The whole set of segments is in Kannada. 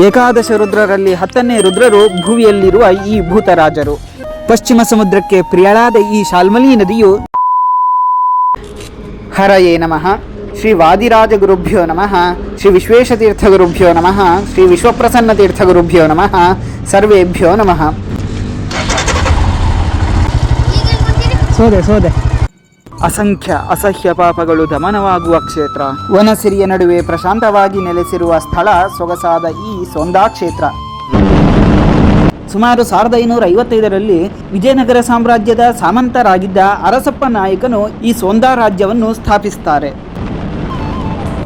ಏಕಾದಶ ರುದ್ರರಲ್ಲಿ ಹತ್ತನೇ ರುದ್ರರು ಭುವಿಯಲ್ಲಿರುವ ಈ ಭೂತರಾಜರು. ಪಶ್ಚಿಮ ಸಮುದ್ರಕ್ಕೆ ಪ್ರಿಯಳಾದ ಈ ಶಾಲ್ಮಲಿ ನದಿಯು ಹರಯೇ ನಮಃ. ಶ್ರೀ ವಾದಿರಾಜ ಗುರುಭ್ಯೋ ನಮಃ. ಶ್ರೀ ವಿಶ್ವೇಶತೀರ್ಥ ಗುರುಭ್ಯೋ ನಮಃ. ಶ್ರೀ ವಿಶ್ವಪ್ರಸನ್ನ ತೀರ್ಥ ಗುರುಭ್ಯೋ ನಮಃ. ಸರ್ವೇಭ್ಯೋ ನಮಃ. ಸೋದೆ ಸೋದೆ. ಅಸಂಖ್ಯ ಅಸಹ್ಯ ಪಾಪಗಳು ದಮನವಾಗುವ ಕ್ಷೇತ್ರ. ವನಸಿರಿಯ ನಡುವೆ ಪ್ರಶಾಂತವಾಗಿ ನೆಲೆಸಿರುವ ಸ್ಥಳ ಸೊಗಸಾದ ಈ ಸೋಂದಾ ಕ್ಷೇತ್ರ. ಸುಮಾರು ಸಾವಿರದ ಐನೂರ ಐವತ್ತೈದರಲ್ಲಿ ವಿಜಯನಗರ ಸಾಮ್ರಾಜ್ಯದ ಸಾಮಂತರಾಗಿದ್ದ ಅರಸಪ್ಪ ನಾಯಕನು ಈ ಸೋಂದಾ ರಾಜ್ಯವನ್ನು ಸ್ಥಾಪಿಸುತ್ತಾರೆ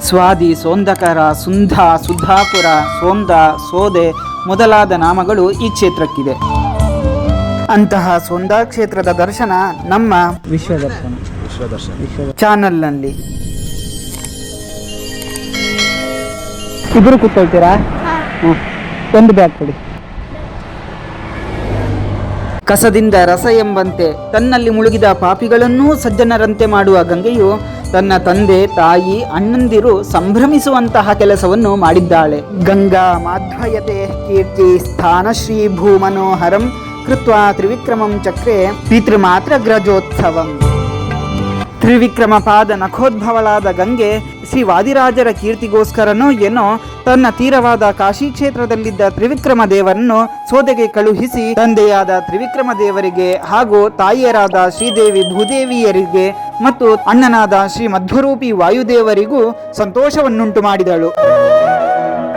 ಸ್ವಾದಿ, ಸೋಂದಕರ, ಸುಂಧ, ಸುಧಾಪುರ, ಸೋಂದ, ಸೋದೆ ಮೊದಲಾದ ನಾಮಗಳು ಈ ಕ್ಷೇತ್ರಕ್ಕಿದೆ. ಅಂತಹ ಸೋಂದಾ ಕ್ಷೇತ್ರದ ದರ್ಶನ ನಮ್ಮ ವಿಶ್ವದರ್ಶನ. ಚಾನಲ್ನಲ್ಲಿ. ಇಬ್ಬರು ಕೂತ್ಕೊಳ್ತೀರಾ? ಒಂದು ಬ್ಯಾಗ್ ಕೊಡಿ. ಕಸದಿಂದ ರಸ ಎಂಬಂತೆ ತನ್ನಲ್ಲಿ ಮುಳುಗಿದ ಪಾಪಿಗಳನ್ನೂ ಸಜ್ಜನರಂತೆ ಮಾಡುವ ಗಂಗೆಯು ತನ್ನ ತಂದೆ ತಾಯಿ ಅಣ್ಣಂದಿರು ಸಂಭ್ರಮಿಸುವಂತಹ ಕೆಲಸವನ್ನು ಮಾಡಿದ್ದಾಳೆ. ಗಂಗಾ ಮಾಧ್ವಯತೆ ಕೀರ್ತಿ ಸ್ಥಾನಶ್ರೀ ಭೂಮನೋಹರಂ ಕೃತ್ವ ತ್ರಿವಿಕ್ರಮಂ ಚಕ್ರೆ ಪಿತೃಮಾತ್ರ ಗ್ರಜೋತ್ಸವಂ. ತ್ರಿವಿಕ್ರಮ ಪಾದ ನಖೋದ್ಭವಳಾದ ಗಂಗೆ ಶ್ರೀ ವಾದಿರಾಜರ ಕೀರ್ತಿಗೋಸ್ಕರನೋ ಏನೋ ತನ್ನ ತೀರವಾದ ಕಾಶಿ ಕ್ಷೇತ್ರದಲ್ಲಿದ್ದ ತ್ರಿವಿಕ್ರಮ ದೇವರನ್ನು ಸೋದೆಗೆ ಕಳುಹಿಸಿ ತಂದೆಯಾದ ತ್ರಿವಿಕ್ರಮ ದೇವರಿಗೆ ಹಾಗೂ ತಾಯಿಯರಾದ ಶ್ರೀದೇವಿ ಭೂದೇವಿಯರಿಗೆ ಮತ್ತು ಅಣ್ಣನಾದ ಶ್ರೀ ಮಧ್ವರೂಪಿ ವಾಯುದೇವರಿಗೂ ಸಂತೋಷವನ್ನುಂಟು ಮಾಡಿದಳು.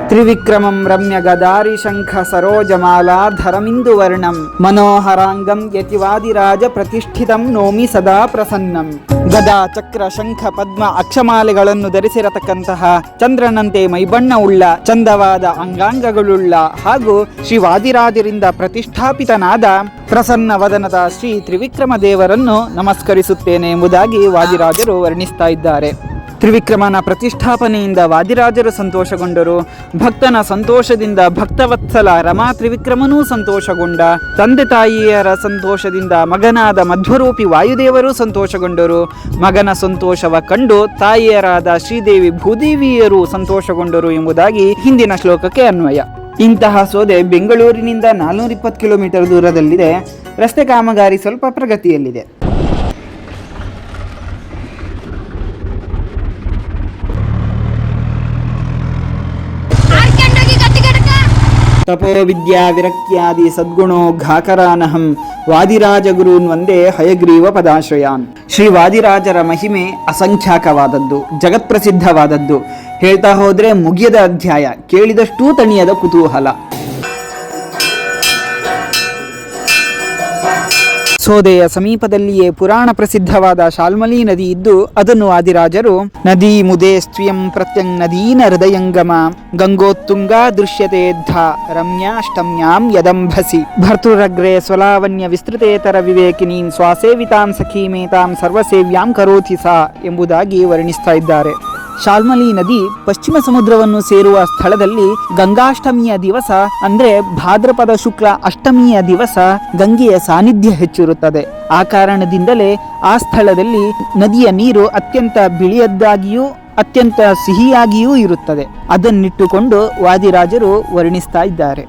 ತ್ರಿವಿಕ್ರಮಂ ರಮ್ಯ ಗದಾರಿ ಶಂಖ ಸರೋಜಮಾಲಾಧರಮಿಂದು ವರ್ಣಂ ಮನೋಹರಾಂಗಂ ಯತಿವಾದಿರಾಜ ಪ್ರತಿಷ್ಠಿತಂ ನೋಮಿ ಸದಾ ಪ್ರಸನ್ನಂ. ಗದಾ, ಚಕ್ರ, ಶಂಖ, ಪದ್ಮ ಅಕ್ಷಮಾಲೆಗಳನ್ನು ಧರಿಸಿರತಕ್ಕಂತಹ ಚಂದ್ರನಂತೆ ಮೈಬಣ್ಣವುಳ್ಳ, ಚಂದವಾದ ಅಂಗಾಂಗಗಳುಳ್ಳ ಹಾಗೂ ಶ್ರೀವಾದಿರಾಜರಿಂದ ಪ್ರತಿಷ್ಠಾಪಿತನಾದ ಪ್ರಸನ್ನ ವದನದ ಶ್ರೀ ತ್ರಿವಿಕ್ರಮ ದೇವರನ್ನು ನಮಸ್ಕರಿಸುತ್ತೇನೆ ಎಂಬುದಾಗಿ ವಾದಿರಾಜರು ವರ್ಣಿಸ್ತಾ ಇದ್ದಾರೆ. ತ್ರಿವಿಕ್ರಮನ ಪ್ರತಿಷ್ಠಾಪನೆಯಿಂದ ವಾದಿರಾಜರು ಸಂತೋಷಗೊಂಡರು. ಭಕ್ತನ ಸಂತೋಷದಿಂದ ಭಕ್ತವತ್ಸಲ ರಮಾ ತ್ರಿವಿಕ್ರಮನೂ ಸಂತೋಷಗೊಂಡ. ತಂದೆ ತಾಯಿಯರ ಸಂತೋಷದಿಂದ ಮಗನಾದ ಮಧ್ವರೂಪಿ ವಾಯುದೇವರು ಸಂತೋಷಗೊಂಡರು. ಮಗನ ಸಂತೋಷವ ಕಂಡು ತಾಯಿಯರಾದ ಶ್ರೀದೇವಿ ಭೂದೇವಿಯರು ಸಂತೋಷಗೊಂಡರು ಎಂಬುದಾಗಿ ಹಿಂದಿನ ಶ್ಲೋಕಕ್ಕೆ ಅನ್ವಯ. ಇಂತಹ ಸೋದೆ ಬೆಂಗಳೂರಿನಿಂದ ನಾಲ್ನೂರ ಇಪ್ಪತ್ತು ಕಿಲೋಮೀಟರ್ ದೂರದಲ್ಲಿದೆ. ರಸ್ತೆ ಕಾಮಗಾರಿ ಸ್ವಲ್ಪ ಪ್ರಗತಿಯಲ್ಲಿದೆ. ತಪೋ ವಿದ್ಯಾ ವಿರಕ್ತ್ಯಾದಿ ಸದ್ಗುಣೋ ಘಾಕರಾನಹಂ. ವಾದಿರಾಜ ಗುರೂನ್ ಒಂದೇ ಹಯಗ್ರೀವ ಪದಾಶ್ರಯಾನ್. ಶ್ರೀ ವಾದಿರಾಜರ ಮಹಿಮೆ ಅಸಂಖ್ಯಾಕವಾದದ್ದು, ಜಗತ್ಪ್ರಸಿದ್ಧವಾದದ್ದು. ಹೇಳ್ತಾ ಹೋದರೆ ಮುಗಿಯದ ಅಧ್ಯಾಯ, ಕೇಳಿದಷ್ಟೂ ತಣಿಯದ ಕುತೂಹಲ. ಸೋದೆಯ ಸಮೀಪದಲ್ಲಿಯೇ ಪುರಾಣ ಪ್ರಸಿದ್ಧವಾದ ಶಾಲ್ಮಲಿ ನದಿ ಇದ್ದು, ಅದನ್ನು ಆದಿರಾಜರು ನದಿ ಮುದೇ ಸ್ತ್ವಿಯಂ ಪ್ರತ್ಯಂಗ್ ನದೀನ ಹೃದಯಂಗಮ, ಗಂಗೋತ್ತುಂಗಾ ದೃಶ್ಯತೆ ರಮ್ಯಾಷ್ಟಮ್ಯಾಂ ಯದಂಭಸಿ. ಭರ್ತೃರಗ್ರೆ ಸ್ವಲಾವನ್ಯ ವಿಸ್ತೃತೇತರ ವಿವೇಕಿನೀಂ ಸ್ವಾಸೇವಿತಾಂ ಸಖೀಮೇತಾಂ ಸರ್ವಸೇವ್ಯಾಂ ಕರೋತಿ ಸಾ ಎಂಬುದಾಗಿ ವರ್ಣಿಸ್ತಾ ಇದ್ದಾರೆ. ಶಾಲ್ಮಲಿ ನದಿ ಪಶ್ಚಿಮ ಸಮುದ್ರವನ್ನು ಸೇರುವ ಸ್ಥಳದಲ್ಲಿ ಗಂಗಾಷ್ಟಮಿಯ ದಿವಸ ಅಂದ್ರೆ ಭಾದ್ರಪದ ಶುಕ್ಲ ಅಷ್ಟಮಿಯ ದಿವಸ ಗಂಗೆಯ ಸಾನ್ನಿಧ್ಯ ಹೆಚ್ಚಿರುತ್ತದೆ. ಆ ಕಾರಣದಿಂದಲೇ ಆ ಸ್ಥಳದಲ್ಲಿ ನದಿಯ ನೀರು ಅತ್ಯಂತ ಬಿಳಿಯದ್ದಾಗಿಯೂ ಅತ್ಯಂತ ಸಿಹಿಯಾಗಿಯೂ ಇರುತ್ತದೆ. ಅದನ್ನಿಟ್ಟುಕೊಂಡು ವಾದಿರಾಜರು ವರ್ಣಿಸ್ತಾ ಇದ್ದಾರೆ.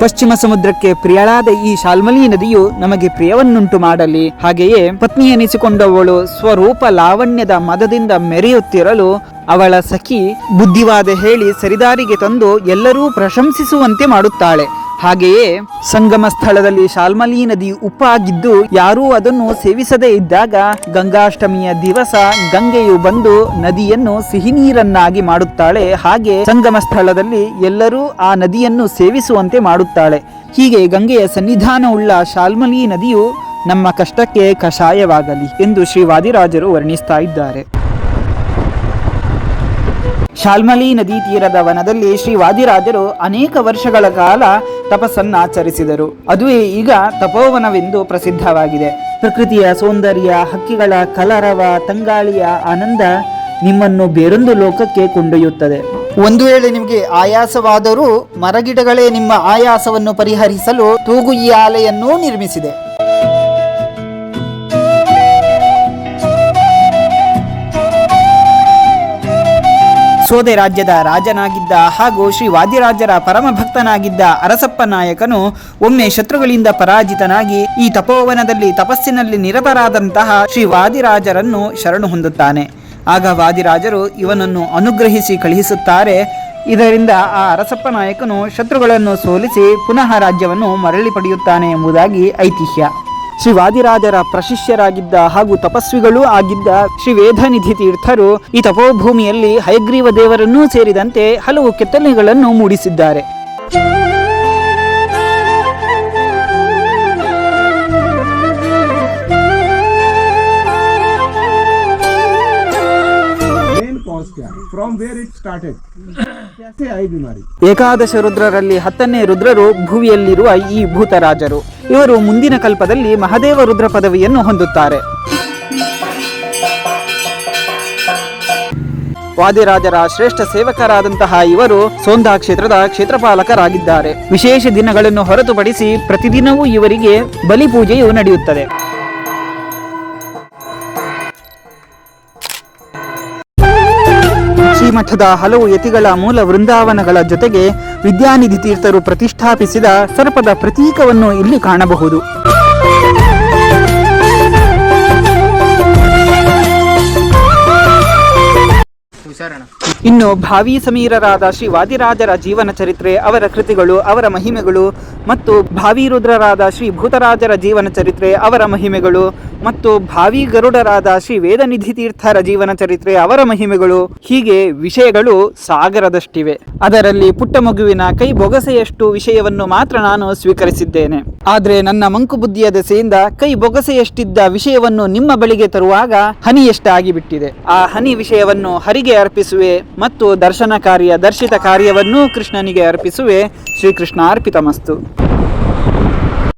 ಪಶ್ಚಿಮ ಸಮುದ್ರಕ್ಕೆ ಪ್ರಿಯಳಾದ ಈ ಶಾಲ್ಮಲಿ ನದಿಯು ನಮಗೆ ಪ್ರಿಯವನ್ನುಂಟು ಮಾಡಲಿ. ಹಾಗೆಯೇ ಪತ್ನಿ ಎನಿಸಿಕೊಂಡವಳು ಸ್ವರೂಪ ಲಾವಣ್ಯದ ಮದದಿಂದ ಮೆರೆಯುತ್ತಿರಲು ಅವಳ ಸಖಿ ಬುದ್ಧಿವಾದ ಹೇಳಿ ಸರಿದಾರಿಗೆ ತಂದು ಎಲ್ಲರೂ ಪ್ರಶಂಸಿಸುವಂತೆ ಮಾಡುತ್ತಾಳೆ. ಹಾಗೆಯೇ ಸಂಗಮ ಸ್ಥಳದಲ್ಲಿ ಶಾಲ್ಮಲಿ ನದಿ ಉಪ್ಪಾಗಿದ್ದು ಯಾರೂ ಅದನ್ನು ಸೇವಿಸದೇ ಇದ್ದಾಗ ಗಂಗಾಷ್ಟಮಿಯ ದಿವಸ ಗಂಗೆಯು ಬಂದು ನದಿಯನ್ನು ಸಿಹಿ ನೀರನ್ನಾಗಿ ಮಾಡುತ್ತಾಳೆ. ಹಾಗೆ ಸಂಗಮ ಸ್ಥಳದಲ್ಲಿ ಎಲ್ಲರೂ ಆ ನದಿಯನ್ನು ಸೇವಿಸುವಂತೆ ಮಾಡುತ್ತಾಳೆ. ಹೀಗೆ ಗಂಗೆಯ ಸನ್ನಿಧಾನವುಳ್ಳ ಶಾಲ್ಮಲಿ ನದಿಯು ನಮ್ಮ ಕಷ್ಟಕ್ಕೆ ಕಷಾಯವಾಗಲಿ ಎಂದು ಶ್ರೀ ವಾದಿರಾಜರು ವರ್ಣಿಸ್ತಾ ಇದ್ದಾರೆ. ಶಾಲ್ಮಲಿ ನದಿ ತೀರದ ವನದಲ್ಲಿ ಶ್ರೀ ವಾದಿರಾಜರು ಅನೇಕ ವರ್ಷಗಳ ಕಾಲ ತಪಸ್ಸನ್ನಾಚರಿಸಿದರು. ಅದುವೇ ಈಗ ತಪೋವನವೆಂದು ಪ್ರಸಿದ್ಧವಾಗಿದೆ. ಪ್ರಕೃತಿಯ ಸೌಂದರ್ಯ, ಹಕ್ಕಿಗಳ ಕಲರವ, ತಂಗಾಳಿಯ ಆನಂದ ನಿಮ್ಮನ್ನು ಬೇರೊಂದು ಲೋಕಕ್ಕೆ ಕೊಂಡೊಯ್ಯುತ್ತದೆ. ಒಂದು ವೇಳೆ ನಿಮಗೆ ಆಯಾಸವಾದರೂ ಮರಗಿಡಗಳೇ ನಿಮ್ಮ ಆಯಾಸವನ್ನು ಪರಿಹರಿಸಲು ತೂಗುಯ್ಯಾಲೆಯನ್ನೂ ನಿರ್ಮಿಸಿದೆ. ಸೋದೆ ರಾಜ್ಯದ ರಾಜನಾಗಿದ್ದ ಹಾಗೂ ಶ್ರೀ ವಾದಿರಾಜರ ಪರಮ ಭಕ್ತನಾಗಿದ್ದ ಅರಸಪ್ಪ ನಾಯಕನು ಒಮ್ಮೆ ಶತ್ರುಗಳಿಂದ ಪರಾಜಿತನಾಗಿ ಈ ತಪೋವನದಲ್ಲಿ ತಪಸ್ಸಿನಲ್ಲಿ ನಿರತರಾದಂತಹ ಶ್ರೀ ವಾದಿರಾಜರನ್ನು ಶರಣು ಹೊಂದುತ್ತಾನೆ. ಆಗ ವಾದಿರಾಜರು ಇವನನ್ನು ಅನುಗ್ರಹಿಸಿ ಕಳುಹಿಸುತ್ತಾರೆ. ಇದರಿಂದ ಆ ಅರಸಪ್ಪ ನಾಯಕನು ಶತ್ರುಗಳನ್ನು ಸೋಲಿಸಿ ಪುನಃ ರಾಜ್ಯವನ್ನು ಮರಳಿ ಪಡೆಯುತ್ತಾನೆ ಎಂಬುದಾಗಿ ಐತಿಹ್ಯ. ಶ್ರೀ ವಾದಿರಾಜರ ಪ್ರಶಿಷ್ಯರಾಗಿದ್ದ ಹಾಗೂ ತಪಸ್ವಿಗಳೂ ಆಗಿದ್ದ ಶ್ರೀ ವೇದನಿಧಿ ತೀರ್ಥರು ಈ ತಪೋಭೂಮಿಯಲ್ಲಿ ಹಯಗ್ರೀವ ದೇವರನ್ನೂ ಸೇರಿದಂತೆ ಹಲವು ಕೆತ್ತನೆಗಳನ್ನು ಮೂಡಿಸಿದ್ದಾರೆ. ಏಕಾದಶ ರುದ್ರರಲ್ಲಿ ಹತ್ತನೇ ರುದ್ರರು ಭುವಿಯಲ್ಲಿರುವ ಈ ಭೂತರಾಜರು. ಇವರು ಮುಂದಿನ ಕಲ್ಪದಲ್ಲಿ ಮಹದೇವ ರುದ್ರ ಪದವಿಯನ್ನು ಹೊಂದುತ್ತಾರೆ. ವಾದಿರಾಜರ ಶ್ರೇಷ್ಠ ಸೇವಕರಾದಂತಹ ಇವರು ಸೋಂದಾ ಕ್ಷೇತ್ರದ ಕ್ಷೇತ್ರಪಾಲಕರಾಗಿದ್ದಾರೆ. ವಿಶೇಷ ದಿನಗಳನ್ನು ಹೊರತುಪಡಿಸಿ ಪ್ರತಿದಿನವೂ ಇವರಿಗೆ ಬಲಿಪೂಜೆಯು ನಡೆಯುತ್ತದೆ. ಶ್ರೀಮಠದ ಹಲವು ಯತಿಗಳ ಮೂಲ ವೃಂದಾವನಗಳ ಜೊತೆಗೆ ವಿದ್ಯಾನಿಧಿ ತೀರ್ಥರು ಪ್ರತಿಷ್ಠಾಪಿಸಿದ ಸರ್ಪದ ಪ್ರತೀಕವನ್ನು ಇಲ್ಲಿ ಕಾಣಬಹುದು. ಇನ್ನು ಭಾವಿ ಸಮೀರರಾದ ಶ್ರೀ ವಾದಿರಾಜರ ಜೀವನ ಚರಿತ್ರೆ, ಅವರ ಕೃತಿಗಳು, ಅವರ ಮಹಿಮೆಗಳು ಮತ್ತು ಭಾವಿ ರುದ್ರರಾದ ಶ್ರೀ ಭೂತರಾಜರ ಜೀವನ ಚರಿತ್ರೆ, ಅವರ ಮಹಿಮೆಗಳು ಮತ್ತು ಭಾವಿ ಗರುಡರಾದ ಶ್ರೀ ವೇದನಿಧಿ ತೀರ್ಥರ ಜೀವನ ಚರಿತ್ರೆ, ಅವರ ಮಹಿಮೆಗಳು ಹೀಗೆ ವಿಷಯಗಳು ಸಾಗರದಷ್ಟಿವೆ. ಅದರಲ್ಲಿ ಪುಟ್ಟ ಮಗುವಿನ ಕೈ ಬೊಗಸೆಯಷ್ಟು ವಿಷಯವನ್ನು ಮಾತ್ರ ನಾನು ಸ್ವೀಕರಿಸಿದ್ದೇನೆ. ಆದರೆ ನನ್ನ ಮಂಕು ಬುದ್ಧಿಯ ದೆಸೆಯಿಂದ ಕೈ ಬೊಗಸೆಯಷ್ಟಿದ್ದ ವಿಷಯವನ್ನು ನಿಮ್ಮ ಬಳಿಗೆ ತರುವಾಗ ಹನಿಯಷ್ಟಾಗಿ ಬಿಟ್ಟಿದೆ ಆ ಹನಿ ವಿಷಯವನ್ನು ಹರಿಗೆ ಅರ್ಪಿಸುವೆ. ಮತ್ತು ದರ್ಶನ ಕಾರ್ಯ ದರ್ಶಿತ ಕಾರ್ಯವನ್ನೂ ಕೃಷ್ಣನಿಗೆ ಅರ್ಪಿಸುವೆ. ಶ್ರೀಕೃಷ್ಣ ಅರ್ಪಿತಮಸ್ತು.